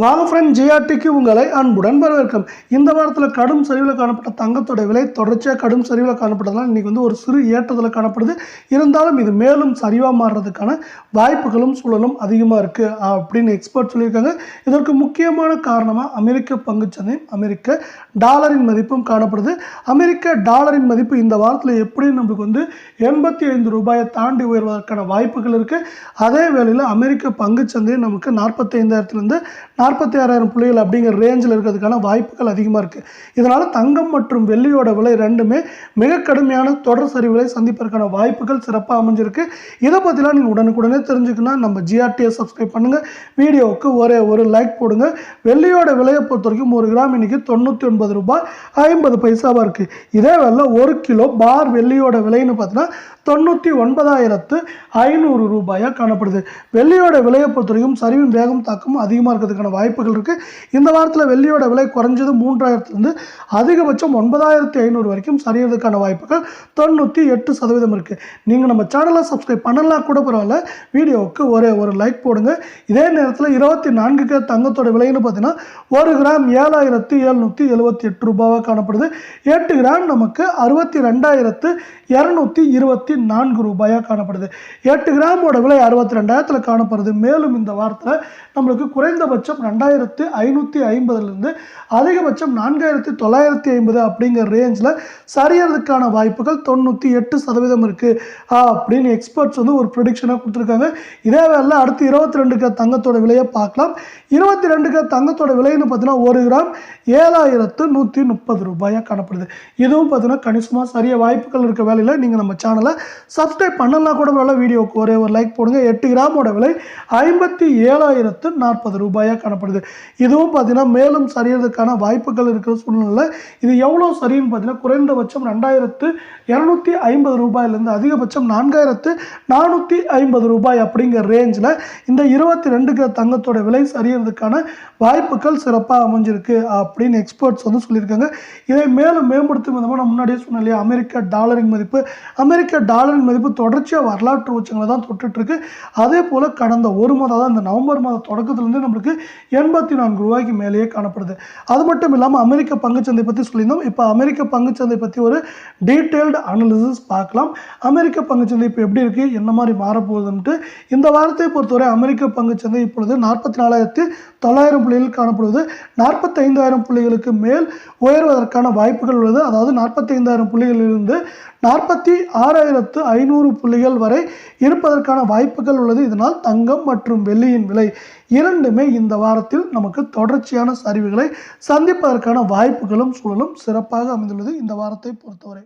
வாங்க ஃப்ரெண்ட் ஜிஆர்டிக்கு உங்களை அன்புடன் வரவேற்கும். இந்த வாரத்தில் கடும் சரிவில் காணப்பட்ட தங்கத்தோட விலை தொடர்ச்சியாக கடும் சரிவில் காணப்பட்டதால் இன்றைக்கி வந்து ஒரு சிறு ஏற்றத்தில் காணப்படுது. இருந்தாலும் இது மேலும் சரிவாக மாறுறதுக்கான வாய்ப்புகளும் சூழலும் அதிகமாக இருக்குது அப்படின்னு எக்ஸ்பர்ட் சொல்லியிருக்காங்க. இதற்கு முக்கியமான காரணமாக அமெரிக்க பங்குச்சந்தையும் அமெரிக்க டாலரின் மதிப்பும் காணப்படுது. அமெரிக்க டாலரின் மதிப்பு இந்த வாரத்தில் எப்படி நம்மளுக்கு வந்து எண்பத்தி ஐந்து ரூபாயை தாண்டி உயர்வதற்கான வாய்ப்புகள் இருக்குது அதே வேளையில் அமெரிக்க பங்குச்சந்தை நமக்கு நாற்பத்தைந்தாயிரத்துலேருந்து நாற்பத்தி நாற்பத்தி ஆறாயிரம் புள்ளிகள் அப்படிங்கிற ரேஞ்சில் இருக்கிறதுக்கான வாய்ப்புகள் அதிகமாக இருக்குது இதனால் தங்கம் மற்றும் வெள்ளியோட விலை ரெண்டுமே மிக கடுமையான தொடர் சரிவுகளை சந்திப்பதற்கான வாய்ப்புகள் சிறப்பாக அமைஞ்சிருக்கு. இதை பற்றிலாம் நீங்கள் உடனுக்குடனே தெரிஞ்சுக்கணும் நம்ம ஜிஆர்டியை சப்ஸ்கிரைப் பண்ணுங்கள் வீடியோவுக்கு ஒரே ஒரு லைக் போடுங்க. வெள்ளியோட விலையை பொறுத்த வரைக்கும் ஒரு கிராம் இன்னைக்கு தொண்ணூற்றி ஒன்பது ரூபாய் ஐம்பது பைசாவாக இருக்குது இதே வேலை ஒரு கிலோ பார் வெள்ளியோட விலைன்னு பார்த்தீங்கன்னா தொண்ணூற்றி ஒன்பதாயிரத்து ஐநூறு ரூபாயாக காணப்படுது. வெள்ளியோட விலையை பொறுத்த வரைக்கும் சரிவின் வேகம் தாக்கம் அதிகமாக இருக்கிறதுக்கான வாய்ப்புகள் இருக்குது இந்த வாரத்தில் வெள்ளியோட விலை குறைஞ்சது மூன்றாயிரத்துலேருந்து அதிகபட்சம் ஒன்பதாயிரத்தி ஐநூறு வரைக்கும் சரியறதுக்கான வாய்ப்புகள் தொண்ணூற்றி எட்டு சதவீதம் இருக்குது நீங்கள் நம்ம சேனலை சப்ஸ்கிரைப் பண்ணலாம் கூட பரவாயில்ல. வீடியோவுக்கு ஒரே ஒரு லைக் போடுங்க. இதே நேரத்தில் இருபத்தி நான்கு கே தங்கத்தோட விலைன்னு பார்த்தீங்கன்னா ஒரு கிராம் ஏழாயிரத்து எழுநூற்றி எழுபத்தி எட்டு ரூபாவாக காணப்படுது. எட்டு கிராம் நமக்கு அறுபத்தி ரெண்டாயிரத்து இரநூத்தி இருபத்தி நான்கு ரூபாயாக காணப்படுது. எட்டு கிராமோட விலை அறுபத்தி ரெண்டாயிரத்தில் காணப்படுது. மேலும் இந்த வாரத்தில் நம்மளுக்கு குறைந்தபட்சம் ரெண்டாயிரத்து ஐநூற்றி ஐம்பதுலேருந்து அதிகபட்சம் நான்காயிரத்தி தொள்ளாயிரத்தி ஐம்பது அப்படிங்கிற ரேஞ்சில் சரியறதுக்கான வாய்ப்புகள் தொண்ணூற்றி எட்டு சதவீதம் இருக்குது அப்படின்னு எக்ஸ்பர்ட்ஸ் வந்து ஒரு ப்ரொடிக்ஷனாக கொடுத்துருக்காங்க. இதே வேலை அடுத்து இருபத்தி ரெண்டு கிலோ தங்கத்தோட விலையை பார்க்கலாம். இருபத்தி ரெண்டு கிலோ தங்கத்தோட விலைன்னு பார்த்தீங்கன்னா ஒரு கிராம் ஏழாயிரத்து நூற்றி முப்பது ரூபாயாக காணப்படுது. இதுவும் பார்த்தீங்கன்னா கணிசமாக சரிய வாய்ப்புகள் இருக்க வேலையில் நீங்கள் நம்ம சேனலை சப்ஸ்கிரைப் பண்ணலாம் கூட நல்ல வீடியோவுக்கு ஒரே ஒரு லைக் போடுங்க. எட்டு கிராமோட விலை ஐம்பத்தி ஏழாயிரத்து நாற்பது ரூபாயாக காணப்படுது. இதுவும் பார்த்தீங்கன்னா மேலும் சரியறதுக்கான வாய்ப்புகள் இருக்கிற சூழ்நிலை இது எவ்வளோ சரின்னு பார்த்தீங்கன்னா குறைந்தபட்சம் ரெண்டாயிரத்து இரநூத்தி ஐம்பது ரூபாயிலேருந்து அதிகபட்சம் நான்காயிரத்து நானூற்றி ஐம்பது ரூபாய் அப்படிங்கிற ரேஞ்சில் இந்த இருபத்தி ரெண்டு கிலோ தங்கத்தோட விலை சரியறதுக்கான வாய்ப்புகள் சிறப்பாக அமைஞ்சிருக்கு அப்படின்னு எக்ஸ்பர்ட்ஸ் வந்து சொல்லியிருக்காங்க. இதை மேலும் மேம்படுத்தும் விதமாக நான் முன்னாடியே சொன்னேன் இல்லையா அமெரிக்க டாலரின் மதிப்பு. அமெரிக்க டாலரின் மதிப்பு தொடர்ச்சியாக வரலாற்று உச்சங்களை தான் தொட்டுட்ருக்கு அதே போல் கடந்த ஒரு மாதம் தான் இந்த நவம்பர் மாத தொடக்கத்துலேருந்து நம்மளுக்கு எண்பத்தி நான்கு ரூபாய்க்கு மேலேயே காணப்படுது. அது மட்டும் இல்லாமல் அமெரிக்க பங்குச்சந்தை பற்றி சொல்லியிருந்தோம். இப்போ அமெரிக்க பங்குச்சந்தை பற்றி ஒரு டீட்டெயில்டு அனாலிசிஸ் பார்க்கலாம். அமெரிக்க பங்குச்சந்தை இப்போ எப்படி இருக்குது என்ன மாதிரி மாறப்போகுதுன்ட்டு இந்த வாரத்தை பொறுத்தவரை அமெரிக்க பங்குச்சந்தை இப்பொழுது நாற்பத்தி நாலாயிரத்து தொள்ளாயிரம் புள்ளிகள் காணப்படுவது நாற்பத்தைந்தாயிரம் புள்ளிகளுக்கு மேல் உயர்வதற்கான வாய்ப்புகள் உள்ளது. அதாவது நாற்பத்தைந்தாயிரம் புள்ளிகளிலிருந்து நாற்பத்தி ஆறாயிரத்து ஐநூறு புள்ளிகள் வரை இருப்பதற்கான வாய்ப்புகள் உள்ளது இதனால் தங்கம் மற்றும் வெள்ளியின் விலை இரண்டுமே இந்த வாரத்தில் நமக்கு தொடர்ச்சியான சரிவுகளை சந்திப்பதற்கான வாய்ப்புகளும் சூழலும் சிறப்பாக அமைந்துள்ளது இந்த வாரத்தை பொறுத்தவரை.